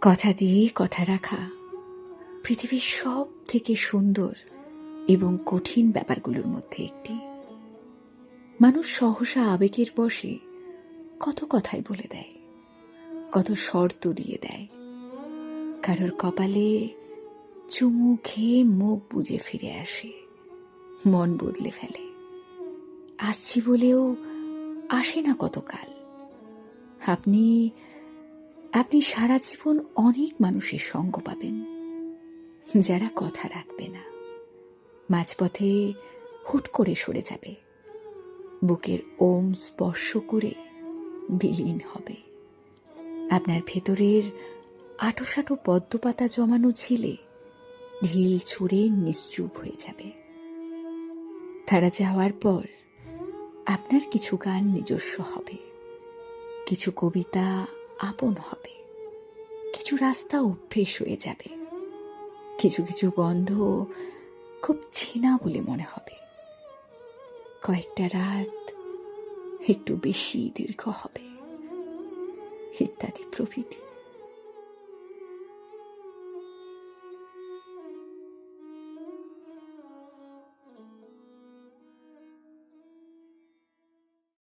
কথা দিয়ে কথা রাখা পৃথিবীর সব থেকে সুন্দর এবং কঠিন ব্যাপারগুলোর মধ্যে একটি। মানুষ সহসা আবেগের বসে কত কথাই বলে দেয়, কত শর্ত দিয়ে দেয়। কারোর কপালে চুমু খেয়ে মুখ বুঝে ফিরে আসে, মন বদলে ফেলে। আসছি বলেও আসে না কতকাল। আপনি আপনি সারা জীবন অনেক মানুষের সঙ্গ পাবেন, যারা কথা রাখবে না। মাঝপথে হুট করে সরে যাবে। বুকের ওম স্পর্শ করে বিলীন হবে। আপনার ভেতরের আটোসাটো পদ্মপাতা জমানো ছিলে ঢিল ছুঁড়ে নিশ্চুপ হয়ে যাবে। তারা যাওয়ার পর আপনার কিছু গান নিজস্ব হবে। কিছু কবিতা আপন হবে। কিছু রাস্তা অভ্যেস হয়ে যাবে। কিছু কিছু গন্ধ খুব চেনা বলে মনে হবে। কয়েকটা রাত একটু বেশি দীর্ঘ হবে। ইত্যাদি প্রভৃতি।